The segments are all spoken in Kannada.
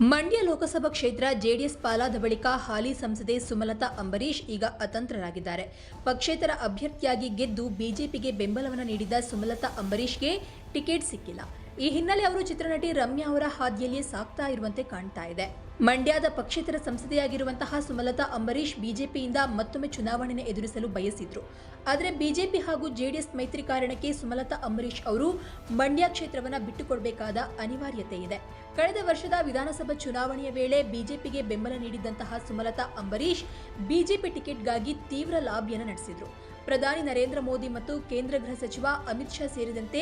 ಮಂಡ್ಯ ಲೋಕಸಭಾ ಕ್ಷೇತ್ರ ಜೆಡಿಎಸ್ ಪಾಲಾದ ಬಳಿಕ ಹಾಲಿ ಸಂಸದೆ ಸುಮಲತಾ ಅಂಬರೀಶ್ ಈಗ ಅತಂತ್ರರಾಗಿದ್ದಾರೆ. ಪಕ್ಷೇತರ ಅಭ್ಯರ್ಥಿಯಾಗಿ ಗೆದ್ದು ಬಿಜೆಪಿಗೆ ಬೆಂಬಲವನ್ನು ನೀಡಿದ ಸುಮಲತಾ ಅಂಬರೀಶ್ಗೆ ಟಿಕೆಟ್ ಸಿಕ್ಕಿಲ್ಲ. ಈ ಹಿನ್ನೆಲೆ ಅವರು ಚಿತ್ರನಟಿ ರಮ್ಯಾ ಅವರ ಹಾದಿಯಲ್ಲಿಯೇ ಸಾಕ್ತಾ ಇರುವಂತೆ ಕಾಣ್ತಾ ಇದೆ. ಮಂಡ್ಯದ ಪಕ್ಷೇತರ ಸಂಸದೆಯಾಗಿರುವಂತಹ ಸುಮಲತಾ ಅಂಬರೀಶ್ ಬಿಜೆಪಿಯಿಂದ ಮತ್ತೊಮ್ಮೆ ಚುನಾವಣೆಯನ್ನು ಎದುರಿಸಲು ಬಯಸಿದ್ರು. ಆದರೆ ಬಿಜೆಪಿ ಹಾಗೂ ಜೆಡಿಎಸ್ ಮೈತ್ರಿ ಕಾರಣಕ್ಕೆ ಸುಮಲತಾ ಅಂಬರೀಶ್ ಅವರು ಮಂಡ್ಯ ಕ್ಷೇತ್ರವನ್ನು ಬಿಟ್ಟುಕೊಡಬೇಕಾದ ಅನಿವಾರ್ಯತೆ ಇದೆ. ಕಳೆದ ವರ್ಷದ ವಿಧಾನಸಭಾ ಚುನಾವಣೆಯ ವೇಳೆ ಬಿಜೆಪಿಗೆ ಬೆಂಬಲ ನೀಡಿದ್ದಂತಹ ಸುಮಲತಾ ಅಂಬರೀಶ್ ಬಿಜೆಪಿ ಟಿಕೆಟ್ಗಾಗಿ ತೀವ್ರ ಲಾಬಿಯನ್ನು ನಡೆಸಿದ್ರು. ಪ್ರಧಾನಿ ನರೇಂದ್ರ ಮೋದಿ ಮತ್ತು ಕೇಂದ್ರ ಗೃಹ ಸಚಿವ ಅಮಿತ್ ಶಾ ಸೇರಿದಂತೆ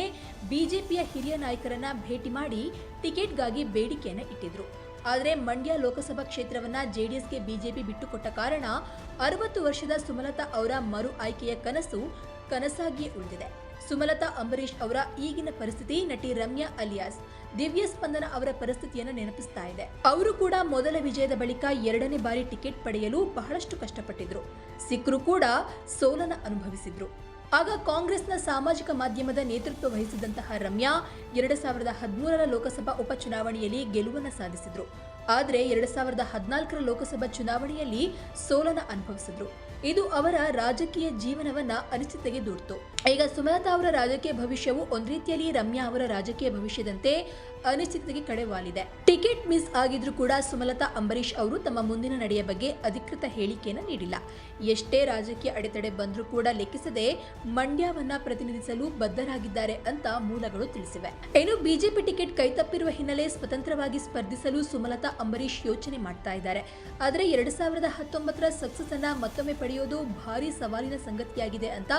ಬಿಜೆಪಿಯ ಹಿರಿಯ ನಾಯಕರನ್ನ ಭೇಟಿ ಮಾಡಿ ಟಿಕೆಟ್ಗಾಗಿ ಬೇಡಿಕೆಯನ್ನು ಇಟ್ಟಿದ್ರು. ಆದರೆ ಮಂಡ್ಯ ಲೋಕಸಭಾ ಕ್ಷೇತ್ರವನ್ನ ಜೆಡಿಎಸ್ಗೆ ಬಿಜೆಪಿ ಬಿಟ್ಟುಕೊಟ್ಟ ಕಾರಣ ಅರವತ್ತು ವರ್ಷದ ಸುಮಲತಾ ಅವರ ಮರು ಆಯ್ಕೆಯ ಕನಸು ಕನಸಾಗಿಯೇ ಉಳಿದಿದೆ. ಸುಮಲತಾ ಅಂಬರೀಶ್ ಅವರ ಈಗಿನ ಪರಿಸ್ಥಿತಿ ನಟಿ ರಮ್ಯಾ ಅಲಿಯಾಸ್ ದಿವ್ಯ ಸ್ಪಂದನ ಅವರ ಪರಿಸ್ಥಿತಿಯನ್ನು ನೆನಪಿಸ್ತಾ ಇದೆ. ಅವರು ಕೂಡ ಮೊದಲ ವಿಜಯದ ಬಳಿಕ ಎರಡನೇ ಬಾರಿ ಟಿಕೆಟ್ ಪಡೆಯಲು ಬಹಳಷ್ಟು ಕಷ್ಟಪಟ್ಟಿದ್ರು. ಸಿಕ್ಕರು ಕೂಡ ಸೋಲನ ಅನುಭವಿಸಿದ್ರು. ಆಗ ಕಾಂಗ್ರೆಸ್ನ ಸಾಮಾಜಿಕ ಮಾಧ್ಯಮದ ನೇತೃತ್ವ ವಹಿಸಿದಂತಹ ರಮ್ಯಾ ಎರಡು ಸಾವಿರದ ಹದಿಮೂರರ ಲೋಕಸಭಾ ಉಪಚುನಾವಣೆಯಲ್ಲಿ ಗೆಲುವನ್ನು ಸಾಧಿಸಿದ್ರು. ಆದರೆ ಎರಡು ಸಾವಿರದ ಹದಿನಾಲ್ಕರ ಲೋಕಸಭಾ ಚುನಾವಣೆಯಲ್ಲಿ ಸೋಲನ ಅನುಭವಿಸಿದ್ರು. ಇದು ಅವರ ರಾಜಕೀಯ ಜೀವನವನ್ನ ಅನಿಶ್ಚಿತೆಗೆ ದೂಡ್ತು ಈಗ ಸುಮಲತಾ ಅವರ ರಾಜಕೀಯ ಭವಿಷ್ಯವು ಒಂದ್ ರೀತಿಯಲ್ಲಿ ರಮ್ಯಾ ಅವರ ರಾಜಕೀಯ ಭವಿಷ್ಯದಂತೆ ಅನಿಶ್ಚಿತತೆಗೆ ಕಡೆವಾಲಿದೆ. ಟಿಕೆಟ್ ಮಿಸ್ ಆಗಿದ್ರೂ ಕೂಡ ಸುಮಲತಾ ಅಂಬರೀಶ್ ಅವರು ತಮ್ಮ ಮುಂದಿನ ನಡೆಯ ಬಗ್ಗೆ ಅಧಿಕೃತ ಹೇಳಿಕೆಯನ್ನು ನೀಡಿಲ್ಲ. ಎಷ್ಟೇ ರಾಜಕೀಯ ಅಡೆತಡೆ ಬಂದರೂ ಕೂಡ ಲೆಕ್ಕಿಸದೆ ಮಂಡ್ಯವನ್ನ ಪ್ರತಿನಿಧಿಸಲು ಬದ್ಧರಾಗಿದ್ದಾರೆ ಅಂತ ಮೂಲಗಳು ತಿಳಿಸಿವೆ. ಇನ್ನು ಬಿಜೆಪಿ ಟಿಕೆಟ್ ಕೈತಪ್ಪಿರುವ ಹಿನ್ನೆಲೆ ಸ್ವತಂತ್ರವಾಗಿ ಸ್ಪರ್ಧಿಸಲು ಸುಮಲತಾ ಅಂಬರೀಶ್ ಯೋಚನೆ ಮಾಡ್ತಾ ಇದ್ದಾರೆ. ಆದರೆ ಎರಡು ಸಾವಿರದ ಹತ್ತೊಂಬತ್ತರ ಸಕ್ಸಸ್ ಅನ್ನ ಮತ್ತೊಮ್ಮೆ ಪಡೆಯೋದು ಭಾರಿ ಸವಾಲಿನ ಸಂಗತಿಯಾಗಿದೆ ಅಂತ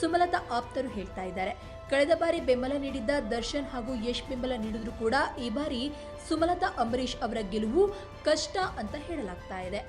ಸುಮಲತಾ ಆಪ್ತರು ಹೇಳ್ತಾ ಇದ್ದಾರೆ. ಕಳೆದ ಬಾರಿ ಬೆಂಬಲ ನೀಡಿದ್ದ ದರ್ಶನ್ ಹಾಗೂ ಯಶ್ ಬೆಂಬಲ ನೀಡಿದ್ರು ಕೂಡ ಈ ಬಾರಿ ಸುಮಲತಾ ಅಂಬರೀಶ್ ಅವರ ಗೆಲುವು ಕಷ್ಟ ಅಂತ ಹೇಳಲಾಗ್ತಾ ಇದೆ.